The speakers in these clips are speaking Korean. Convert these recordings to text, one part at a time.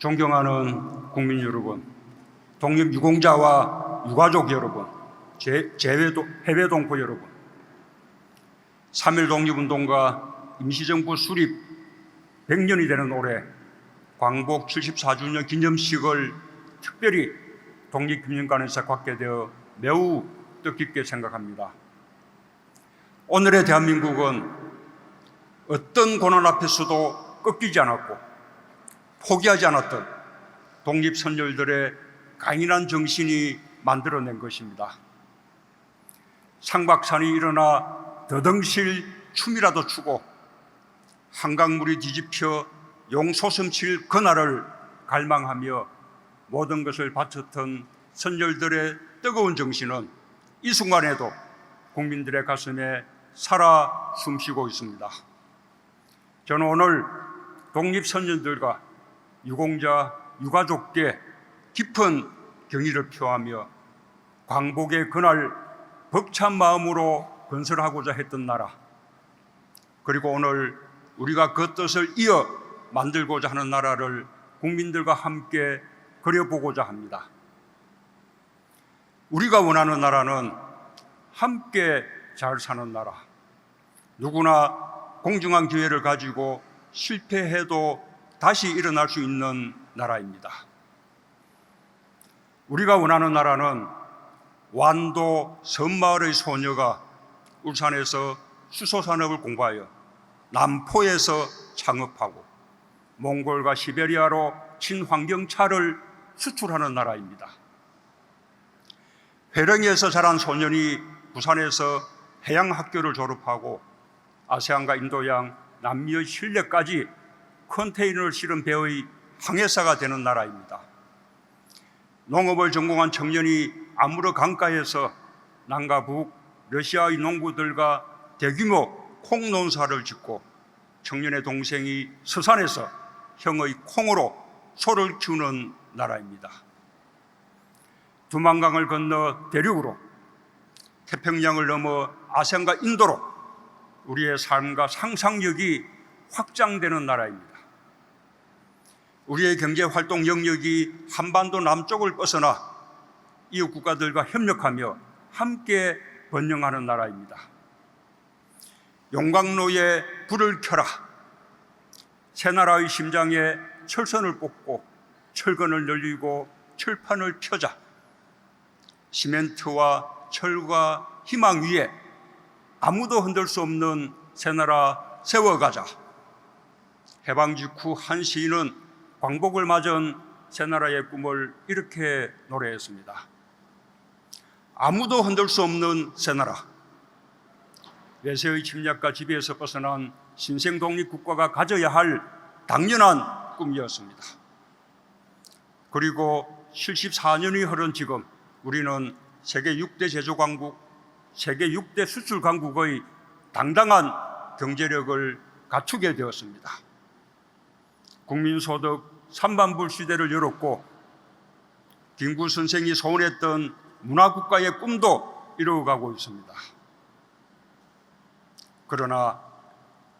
존경하는 국민 여러분, 독립 유공자와 유가족 여러분, 제, 제외도, 해외 동포 여러분, 3.1 독립운동과 임시정부 수립 100년이 되는 올해 광복 74주년 기념식을 특별히 독립기념관에서 갖게 되어 매우 뜻깊게 생각합니다. 오늘의 대한민국은 어떤 고난 앞에서도 꺾이지 않았고 포기하지 않았던 독립선열들의 강인한 정신이 만들어낸 것입니다. 상박산이 일어나 더덩실 춤이라도 추고 한강물이 뒤집혀 용솟음칠 그날을 갈망하며 모든 것을 바쳤던 선열들의 뜨거운 정신은 이 순간에도 국민들의 가슴에 살아 숨쉬고 있습니다. 저는 오늘 독립선열들과 유공자, 유가족께 깊은 경의를 표하며 광복의 그날 벅찬 마음으로 건설하고자 했던 나라 그리고 오늘 우리가 그 뜻을 이어 만들고자 하는 나라를 국민들과 함께 그려보고자 합니다. 우리가 원하는 나라는 함께 잘 사는 나라. 누구나 공정한 기회를 가지고 실패해도 다시 일어날 수 있는 나라입니다. 우리가 원하는 나라는 완도 섬마을의 소녀가 울산에서 수소산업을 공부하여 남포에서 창업하고 몽골과 시베리아로 친환경차를 수출하는 나라입니다. 회령에서 자란 소년이 부산에서 해양학교를 졸업하고 아세안과 인도양, 남미의 신뢰까지 컨테이너를 실은 배의 항해사가 되는 나라입니다. 농업을 전공한 청년이 아무르 강가에서 남과 북 러시아의 농부들과 대규모 콩 농사를 짓고 청년의 동생이 서산에서 형의 콩으로 소를 키우는 나라입니다. 두만강을 건너 대륙으로 태평양을 넘어 아시안과 인도로 우리의 삶과 상상력이 확장되는 나라입니다. 우리의 경제 활동 영역이 한반도 남쪽을 벗어나 이웃 국가들과 협력하며 함께 번영하는 나라입니다. 용광로에 불을 켜라. 새 나라의 심장에 철선을 꽂고 철근을 늘리고 철판을 펴자. 시멘트와 철과 희망 위에 아무도 흔들 수 없는 새 나라 세워가자. 해방 직후 한 시인은 광복을 맞은 새 나라의 꿈을 이렇게 노래했습니다. 아무도 흔들 수 없는 새 나라. 외세의 침략과 지배에서 벗어난 신생 독립 국가가 가져야 할 당연한 꿈이었습니다. 그리고 74년이 흐른 지금 우리는 세계 6대 제조 강국, 세계 6대 수출 강국의 당당한 경제력을 갖추게 되었습니다. 국민소득 3반불 시대를 열었고 김구 선생이 소원했던 문화국가의 꿈도 이루어가고 있습니다. 그러나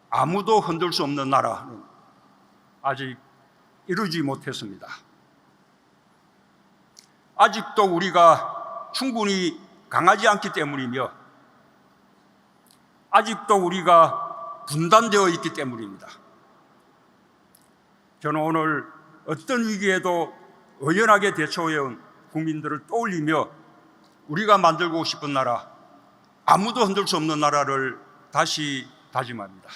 아무도 흔들 수 없는 나라는 아직 이루지 못했습니다. 아직도 우리가 충분히 강하지 않기 때문이며 아직도 우리가 분단되어 있기 때문입니다. 저는 오늘 어떤 위기에도 의연하게 대처해온 국민들을 떠올리며 우리가 만들고 싶은 나라, 아무도 흔들 수 없는 나라를 다시 다짐합니다.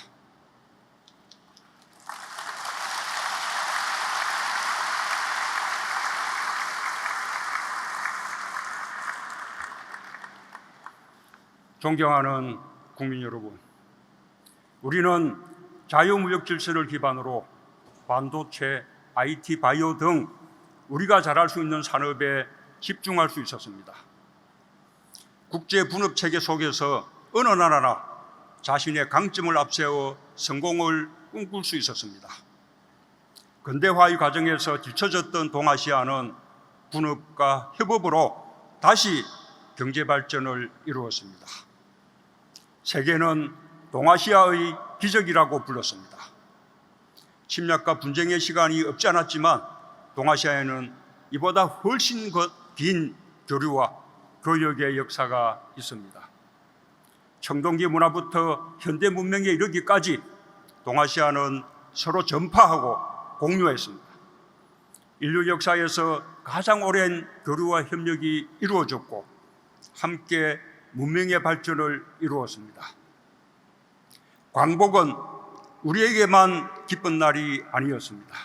존경하는 국민 여러분, 우리는 자유무역 질서를 기반으로 반도체, IT, 바이오 등 우리가 잘할 수 있는 산업에 집중할 수 있었습니다. 국제 분업 체계 속에서 어느 나라나 자신의 강점을 앞세워 성공을 꿈꿀 수 있었습니다. 근대화의 과정에서 뒤처졌던 동아시아는 분업과 협업으로 다시 경제 발전을 이루었습니다. 세계는 동아시아의 기적이라고 불렀습니다. 침략과 분쟁의 시간이 없지 않았지만 동아시아에는 이보다 훨씬 거- 긴 교류와 교역의 역사가 있습니다. 청동기 문화부터 현대 문명에 이르기까지 동아시아는 서로 전파하고 공유했습니다. 인류 역사에서 가장 오랜 교류와 협력이 이루어졌고 함께 문명의 발전을 이루었습니다. 광복은 우리에게만 기쁜 날이 아니었습니다.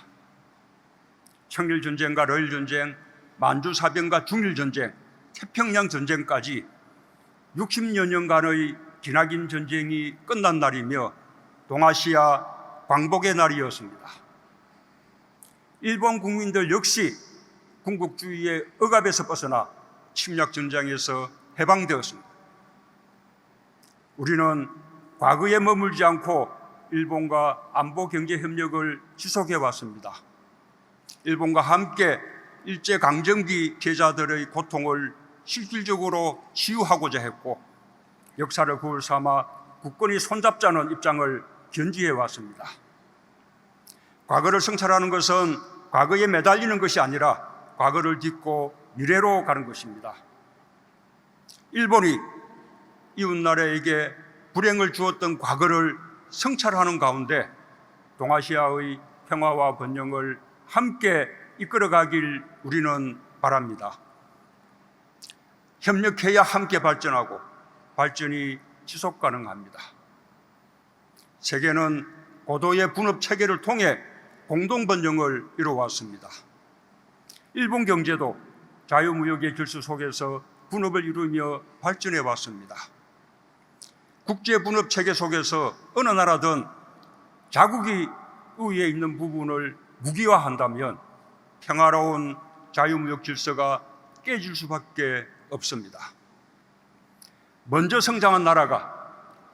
청일 전쟁과 러일 전쟁, 만주 사병과 중일 전쟁, 태평양 전쟁까지 60여 년간의 기나긴 전쟁이 끝난 날이며 동아시아 광복의 날이었습니다. 일본 국민들 역시 군국주의의 억압에서 벗어나 침략 전장에서 해방되었습니다. 우리는 과거에 머물지 않고 일본과 안보 경제 협력을 지속해 왔습니다. 일본과 함께 일제 강점기 피해자들의 고통을 실질적으로 치유하고자 했고 역사를 거울 삼아 국권이 손잡자는 입장을 견지해 왔습니다. 과거를 성찰하는 것은 과거에 매달리는 것이 아니라 과거를 딛고 미래로 가는 것입니다. 일본이 이웃나라에게 불행을 주었던 과거를 성찰하는 가운데 동아시아의 평화와 번영을 함께 이끌어가길 우리는 바랍니다. 협력해야 함께 발전하고 발전이 지속 가능합니다. 세계는 고도의 분업 체계를 통해 공동 번영을 이루어왔습니다. 일본 경제도 자유무역의 질서 속에서 분업을 이루며 발전해 왔습니다. 국제 분업 체계 속에서 어느 나라든 자국이 우위에 있는 부분을 무기화한다면 평화로운 자유무역 질서가 깨질 수밖에 없습니다. 먼저 성장한 나라가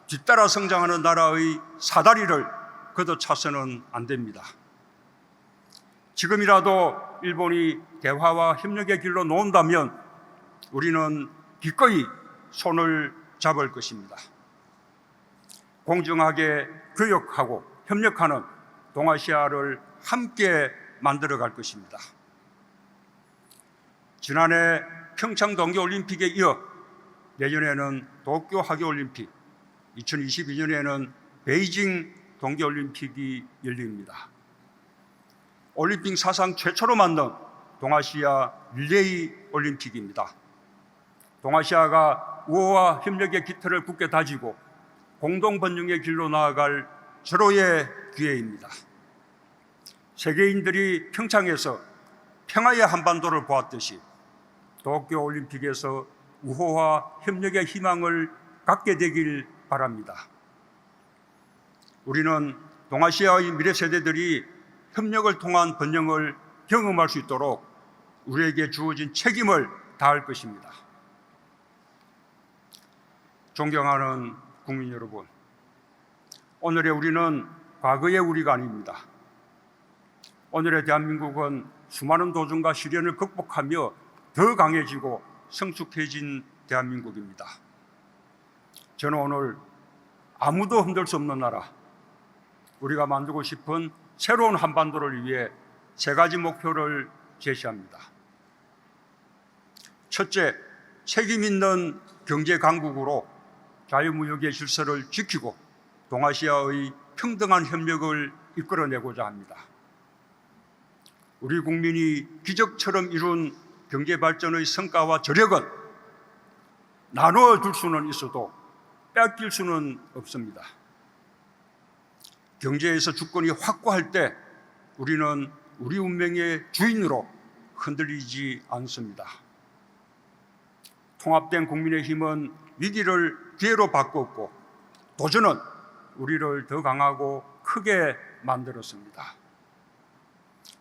뒤따라 성장하는 나라의 사다리를 걷어차서는 안 됩니다. 지금이라도 일본이 대화와 협력의 길로 놓은다면 우리는 기꺼이 손을 잡을 것입니다. 공정하게 교역하고 협력하는 동아시아를 함께 만들어 갈 것입니다. 지난해 평창 동계올림픽에 이어 내년에는 도쿄 하계올림픽, 2022년에는 베이징 동계올림픽이 열립니다. 올림픽 사상 최초로 만든 동아시아 릴레이 올림픽입니다. 동아시아가 우호와 협력의 기틀을 굳게 다지고 공동 번영의 길로 나아갈 절호의 기회입니다. 세계인들이 평창에서 평화의 한반도를 보았듯이 도쿄 올림픽에서 우호와 협력의 희망을 갖게 되길 바랍니다. 우리는 동아시아의 미래 세대들이 협력을 통한 번영을 경험할 수 있도록 우리에게 주어진 책임을 다할 것입니다. 존경하는 국민 여러분, 오늘의 우리는 과거의 우리가 아닙니다. 오늘의 대한민국은 수많은 도전과 시련을 극복하며 더 강해지고 성숙해진 대한민국입니다. 저는 오늘 아무도 흔들 수 없는 나라, 우리가 만들고 싶은 새로운 한반도를 위해 세 가지 목표를 제시합니다. 첫째, 책임 있는 경제 강국으로 자유무역의 질서를 지키고 동아시아의 평등한 협력을 이끌어내고자 합니다. 우리 국민이 기적처럼 이룬 경제 발전의 성과와 저력은 나누어 줄 수는 있어도 뺏길 수는 없습니다. 경제에서 주권이 확고할 때 우리는 우리 운명의 주인으로 흔들리지 않습니다. 통합된 국민의 힘은 위기를 기회로 바꿨고 도전은 우리를 더 강하고 크게 만들었습니다.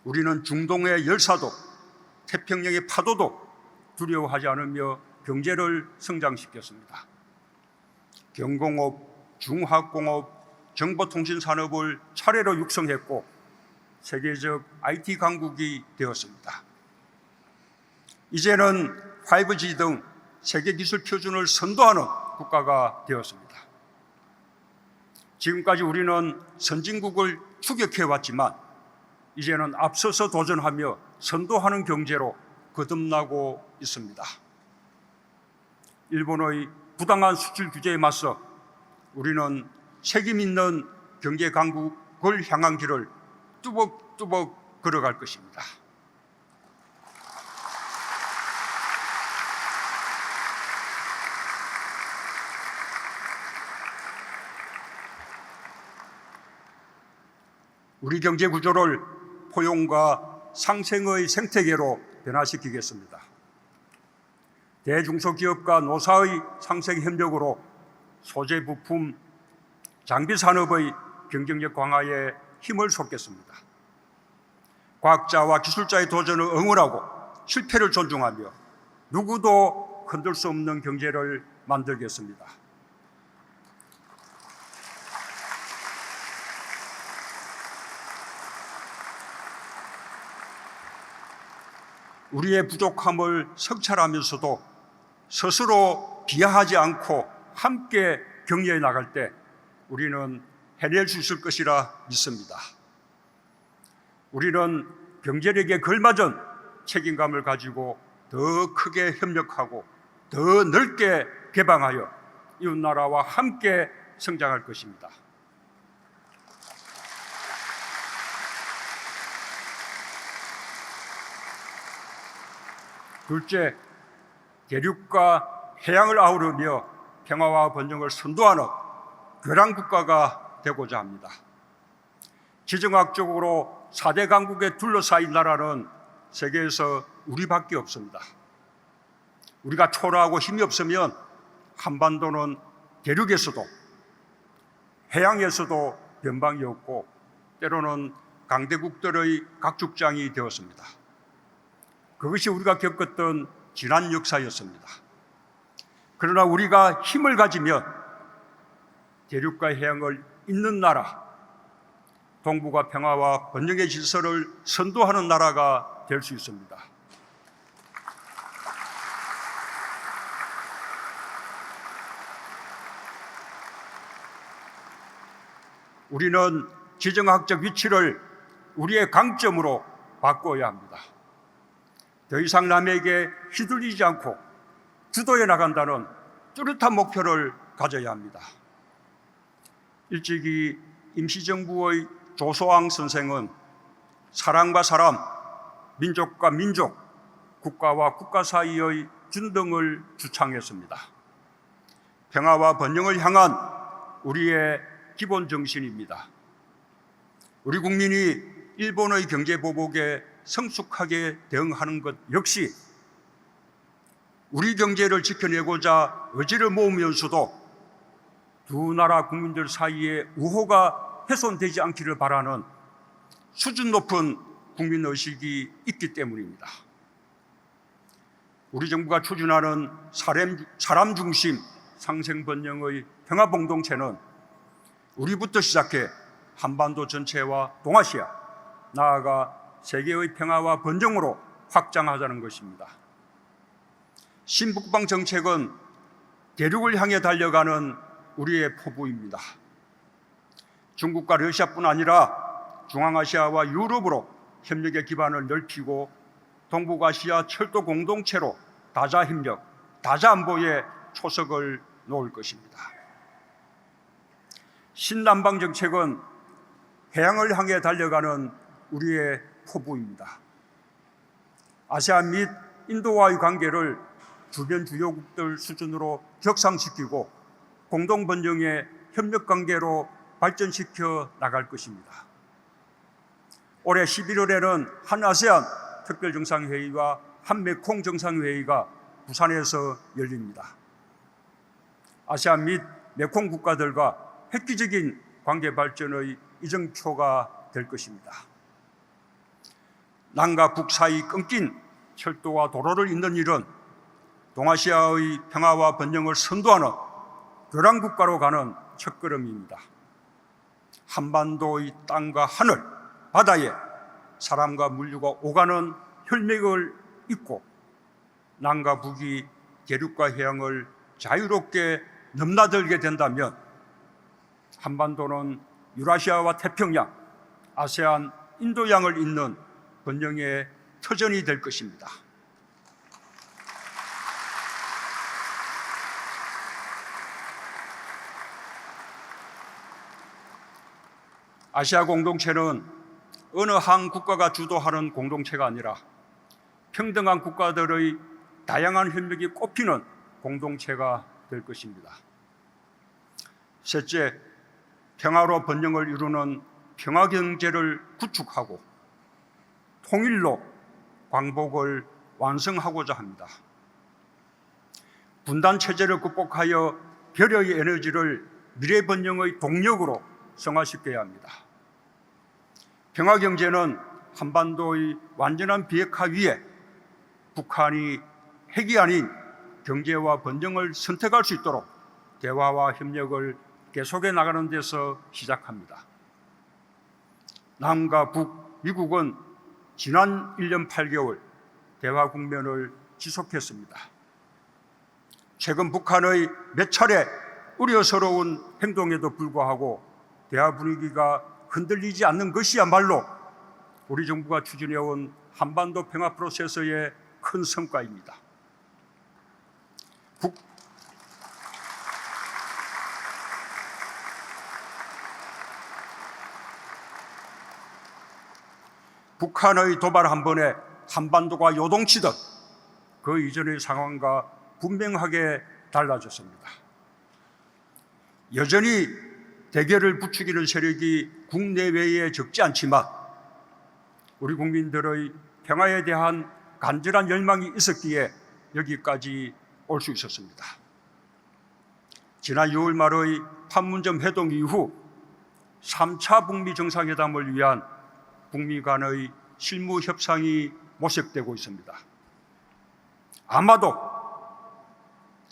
우리는 중동의 열사도 태평양의 파도도 두려워하지 않으며 경제를 성장시켰습니다. 경공업, 중화공업, 정보통신 산업을 차례로 육성했고 세계적 IT 강국이 되었습니다. 이제는 5G 등 세계 기술 표준을 선도하는 국가가 되었습니다. 지금까지 우리는 선진국을 추격해 왔지만 이제는 앞서서 도전하며 선도하는 경제로 거듭나고 있습니다. 일본의 부당한 수출 규제에 맞서 우리는 책임 있는 경제 강국을 향한 길을 뚜벅뚜벅 걸어갈 것입니다. 우리 경제 구조를 포용과 상생의 생태계로 변화시키겠습니다. 대중소기업과 노사의 상생 협력으로 소재 부품, 장비 산업의 경쟁력 강화에 힘을 쏟겠습니다. 과학자와 기술자의 도전을 응원하고 실패를 존중하며 누구도 흔들 수 없는 경제를 만들겠습니다. 우리의 부족함을 성찰하면서도 스스로 비하하지 않고 함께 격려해 나갈 때 우리는 해낼 수 있을 것이라 믿습니다. 우리는 경제력에 걸맞은 책임감을 가지고 더 크게 협력하고 더 넓게 개방하여 이웃나라와 함께 성장할 것입니다. 둘째, 대륙과 해양을 아우르며 평화와 번영을 선도하는 교량 국가가 되고자 합니다. 지정학적으로 4대 강국에 둘러싸인 나라는 세계에서 우리밖에 없습니다. 우리가 초라하고 힘이 없으면 한반도는 대륙에서도 해양에서도 변방이 없고 때로는 강대국들의 각축장이 되었습니다. 그것이 우리가 겪었던 지난 역사였습니다. 그러나 우리가 힘을 가지면 대륙과 해양을 잇는 나라, 동북아 평화와 번영의 질서를 선도하는 나라가 될 수 있습니다. 우리는 지정학적 위치를 우리의 강점으로 바꿔야 합니다. 더 이상 남에게 휘둘리지 않고 주도해 나간다는 뚜렷한 목표를 가져야 합니다. 일찍이 임시정부의 조소왕 선생은 사람과 사람, 민족과 민족, 국가와 국가 사이의 준등을 주창했습니다. 평화와 번영을 향한 우리의 기본 정신입니다. 우리 국민이 일본의 경제 보복에 성숙하게 대응하는 것 역시 우리 경제를 지켜내고자 의지를 모으면서도 두 나라 국민들 사이에 우호가 훼손되지 않기를 바라는 수준 높은 국민 의식이 있기 때문입니다. 우리 정부가 추진하는 사람 중심 상생 번영의 평화 공동체는 우리부터 시작해 한반도 전체와 동아시아 나아가 세계의 평화와 번영으로 확장하자는 것입니다. 신북방 정책은 대륙을 향해 달려가는 우리의 포부입니다. 중국과 러시아뿐 아니라 중앙아시아와 유럽으로 협력의 기반을 넓히고 동북아시아 철도 공동체로 다자 협력, 다자 안보에 초석을 놓을 것입니다. 신남방 정책은 해양을 향해 달려가는 우리의 포부입니다. 아시안 및 인도와의 관계를 주변 주요국들 수준으로 격상시키고 공동 번영의 협력 관계로 발전시켜 나갈 것입니다. 올해 11월에는 한 아세안 특별 정상회의와 한 메콩 정상회의가 부산에서 열립니다. 아시안 및 메콩 국가들과 획기적인 관계 발전의 이정표가 될 것입니다. 남과 북 사이 끊긴 철도와 도로를 잇는 일은 동아시아의 평화와 번영을 선도하는 교란 국가로 가는 첫걸음입니다. 한반도의 땅과 하늘, 바다에 사람과 물류가 오가는 혈맥을 잇고 남과 북이 대륙과 해양을 자유롭게 넘나들게 된다면 한반도는 유라시아와 태평양, 아세안, 인도양을 잇는 번영의 터전이 될 것입니다. 아시아 공동체는 어느 한 국가가 주도하는 공동체가 아니라 평등한 국가들의 다양한 협력이 꼽히는 공동체가 될 것입니다. 셋째, 평화로 번영을 이루는 평화 경제를 구축하고 통일로 광복을 완성하고자 합니다. 분단 체제를 극복하여 별의 에너지를 미래 번영의 동력으로 성화시켜야 합니다. 평화 경제는 한반도의 완전한 비핵화 위에 북한이 핵이 아닌 경제와 번영을 선택할 수 있도록 대화와 협력을 계속해 나가는 데서 시작합니다. 남과 북, 미국은 지난 1년 8개월 대화 국면을 지속했습니다. 최근 북한의 몇 차례 우려스러운 행동에도 불구하고 대화 분위기가 흔들리지 않는 것이야말로 우리 정부가 추진해온 한반도 평화 프로세스의 큰 성과입니다. 북, 북한의 도발 한 번에 한반도가 요동치듯 그 이전의 상황과 분명하게 달라졌습니다. 여전히 대결을 부추기는 세력이 국내외에 적지 않지만 우리 국민들의 평화에 대한 간절한 열망이 있었기에 여기까지 올 수 있었습니다. 지난 6월 말의 판문점 회동 이후 3차 북미 정상회담을 위한 북미 간의 실무 협상이 모색되고 있습니다. 아마도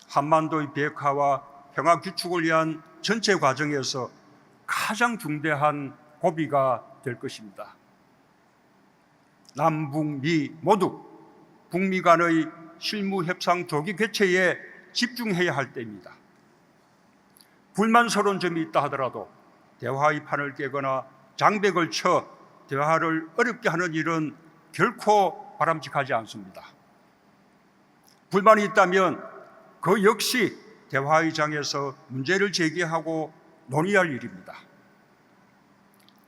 한반도의 비핵화와 평화 구축을 위한 전체 과정에서 가장 중대한 고비가 될 것입니다. 남북미 모두 북미 간의 실무 협상 조기 개최에 집중해야 할 때입니다. 불만스러운 점이 있다 하더라도 대화의 판을 깨거나 장벽을 쳐 대화를 어렵게 하는 일은 결코 바람직하지 않습니다. 불만이 있다면 그 역시 대화의 장에서 문제를 제기하고 논의할 일입니다.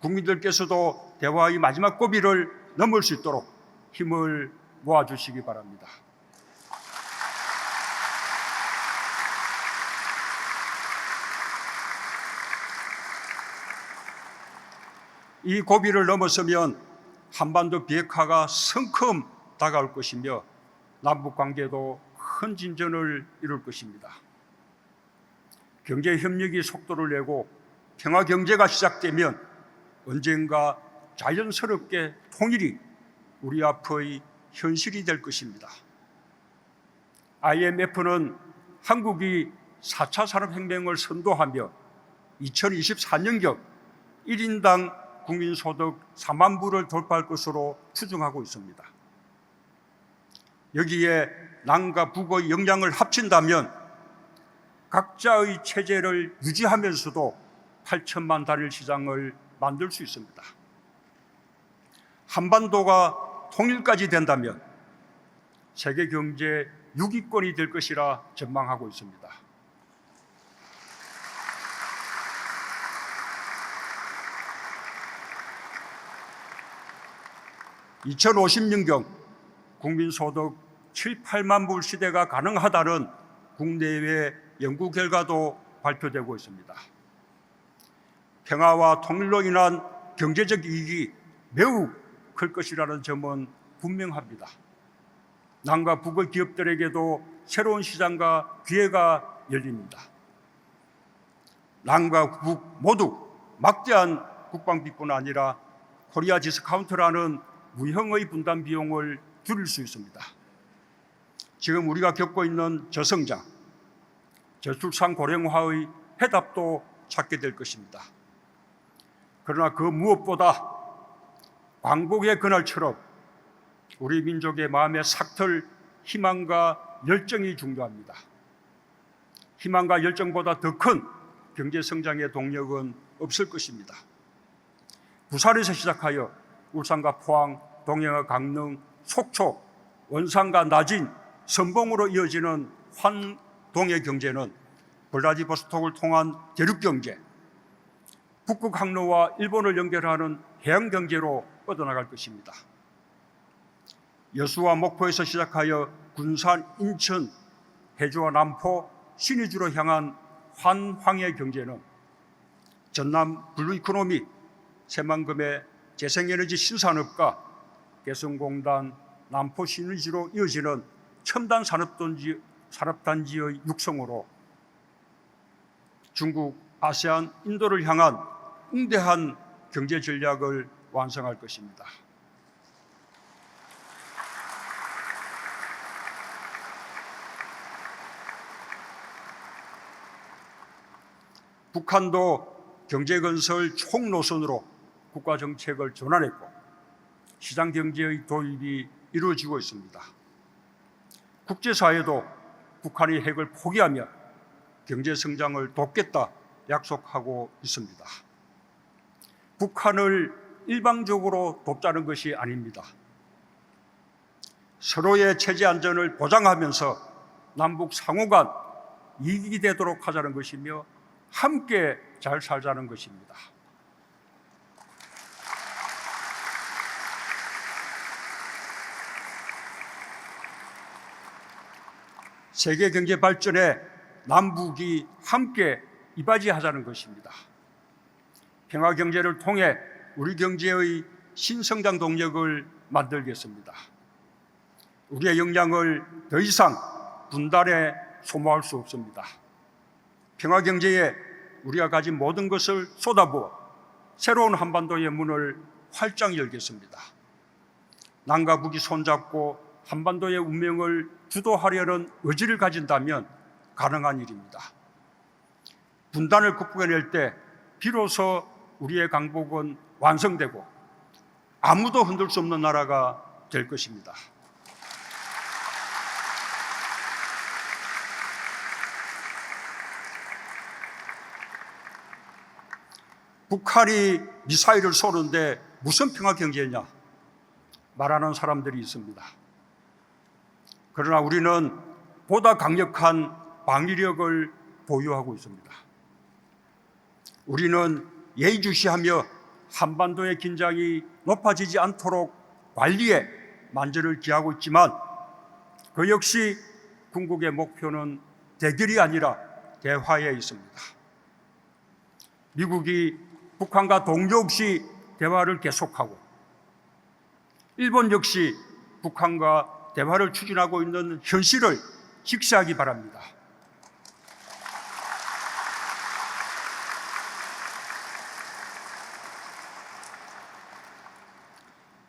국민들께서도 대화의 마지막 고비를 넘을 수 있도록 힘을 모아주시기 바랍니다. 이 고비를 넘어서면 한반도 비핵화가 성큼 다가올 것이며 남북 관계도 큰 진전을 이룰 것입니다. 경제 협력이 속도를 내고 평화 경제가 시작되면 언젠가 자연스럽게 통일이 우리 앞의 현실이 될 것입니다. IMF는 한국이 4차 산업혁명을 선도하며 2024년경 1인당 국민 소득 4만 불을 돌파할 것으로 추정하고 있습니다. 여기에 남과 북의 역량을 합친다면 각자의 체제를 유지하면서도 8천만 단일 시장을 만들 수 있습니다. 한반도가 통일까지 된다면 세계 경제 6위권이 될 것이라 전망하고 있습니다. 2050년경 국민소득 7, 8만 불 시대가 가능하다는 국내외 연구 결과도 발표되고 있습니다. 평화와 통일로 인한 경제적 이익이 매우 클 것이라는 점은 분명합니다. 남과 북의 기업들에게도 새로운 시장과 기회가 열립니다. 남과 북 모두 막대한 국방비뿐 아니라 코리아 디스카운트라는 무형의 분담 비용을 줄일 수 있습니다. 지금 우리가 겪고 있는 저성장, 저출산 고령화의 해답도 찾게 될 것입니다. 그러나 그 무엇보다 광복의 그날처럼 우리 민족의 마음에 삭틀 희망과 열정이 중요합니다. 희망과 열정보다 더 큰 경제 성장의 동력은 없을 것입니다. 부산에서 시작하여 울산과 포항, 동해와 강릉, 속초, 원산과 나진, 선봉으로 이어지는 환동의 경제는 블라디보스톡을 통한 대륙 경제, 북극 항로와 일본을 연결하는 해양 경제로 뻗어나갈 것입니다. 여수와 목포에서 시작하여 군산, 인천, 해주와 남포, 신의주로 향한 환황의 경제는 전남 블루 이코노미, 새만금의 재생에너지 신산업과 개성공단, 남포 신의주로 이어지는 첨단 산업단지, 산업단지의 육성으로 중국, 아세안, 인도를 향한 웅대한 경제 전략을 완성할 것입니다. 북한도 경제건설 총노선으로 국가 정책을 전환했고 시장 경제의 도입이 이루어지고 있습니다. 국제사회도 북한의 핵을 포기하며 경제 성장을 돕겠다 약속하고 있습니다. 북한을 일방적으로 돕자는 것이 아닙니다. 서로의 체제 안전을 보장하면서 남북 상호 간 이익이 되도록 하자는 것이며 함께 잘 살자는 것입니다. 세계 경제 발전에 남북이 함께 이바지하자는 것입니다. 평화 경제를 통해 우리 경제의 신성장 동력을 만들겠습니다. 우리의 역량을 더 이상 분단에 소모할 수 없습니다. 평화 경제에 우리가 가진 모든 것을 쏟아부어 새로운 한반도의 문을 활짝 열겠습니다. 남과 북이 손잡고 한반도의 운명을 주도하려는 의지를 가진다면 가능한 일입니다. 분단을 극복해낼 때 비로소 우리의 강복은 완성되고 아무도 흔들 수 없는 나라가 될 것입니다. 북한이 미사일을 쏘는데 무슨 평화 경제냐 말하는 사람들이 있습니다. 그러나 우리는 보다 강력한 방위력을 보유하고 있습니다. 우리는 예의주시하며 한반도의 긴장이 높아지지 않도록 관리에 만전을 기하고 있지만 그 역시 궁극의 목표는 대결이 아니라 대화에 있습니다. 미국이 북한과 동조 없이 대화를 계속하고 일본 역시 북한과 대화를 추진하고 있는 현실을 직시하기 바랍니다.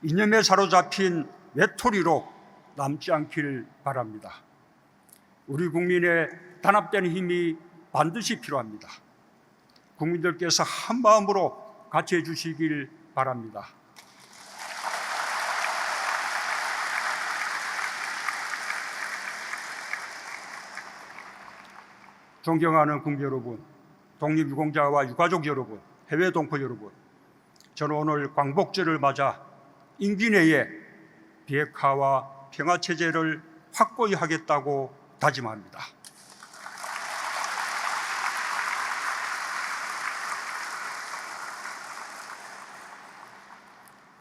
이념에 사로잡힌 외톨이로 남지 않길 바랍니다. 우리 국민의 단합된 힘이 반드시 필요합니다. 국민들께서 한 마음으로 같이 해주시길 바랍니다. 존경하는 국민 여러분, 독립유공자와 유가족 여러분, 해외 동포 여러분, 저는 오늘 광복절을 맞아 임기 내에 비핵화와 평화 체제를 확고히 하겠다고 다짐합니다.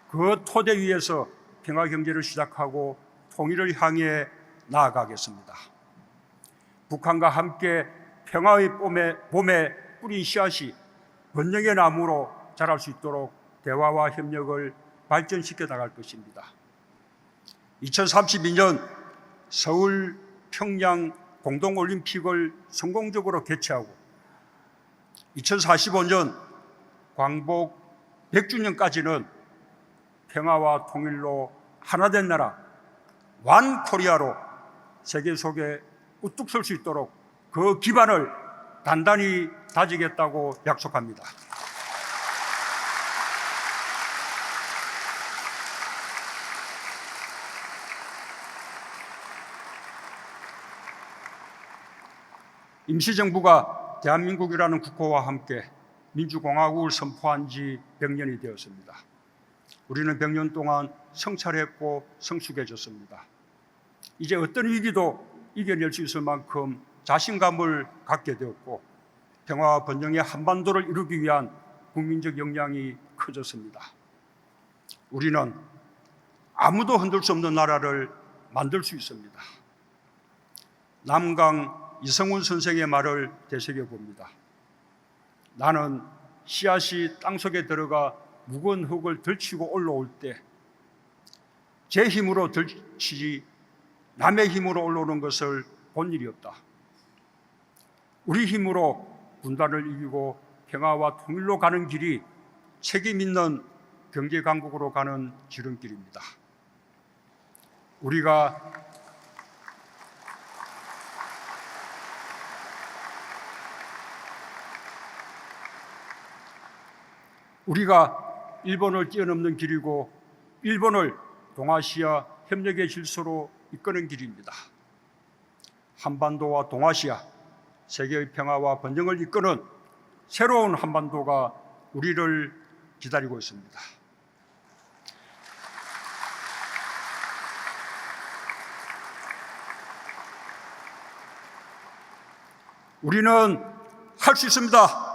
그 토대 위에서 평화 경제를 시작하고 통일을 향해 나아가겠습니다. 북한과 함께 평화의 봄에, 봄에 뿌린 씨앗이 번영의 나무로 자랄 수 있도록 대화와 협력을 발전시켜 나갈 것입니다. 2032년 서울 평양 공동올림픽을 성공적으로 개최하고 2045년 광복 100주년까지는 평화와 통일로 하나된 나라 완 코리아로 세계 속에 우뚝 설 수 있도록 그 기반을 단단히 다지겠다고 약속합니다. 임시정부가 대한민국이라는 국호와 함께 민주공화국을 선포한 지 100년이 되었습니다. 우리는 100년 동안 성찰했고 성숙해졌습니다. 이제 어떤 위기도 이겨낼 수 있을 만큼 자신감을 갖게 되었고 평화와 번영의 한반도를 이루기 위한 국민적 역량이 커졌습니다. 우리는 아무도 흔들 수 없는 나라를 만들 수 있습니다. 남강 이성훈 선생의 말을 되새겨 봅니다. 나는 씨앗이 땅속에 들어가 무거운 흙을 들치고 올라올 때 제 힘으로 들치지 남의 힘으로 올라오는 것을 본 일이 없다. 우리 힘으로 분단을 이기고 평화와 통일로 가는 길이 책임 있는 경제 강국으로 가는 지름길입니다. 우리가 우리가 일본을 뛰어넘는 길이고 일본을 동아시아 협력의 질서로 이끄는 길입니다. 한반도와 동아시아 세계의 평화와 번영을 이끄는 새로운 한반도가 우리를 기다리고 있습니다. 우리는 할 수 있습니다.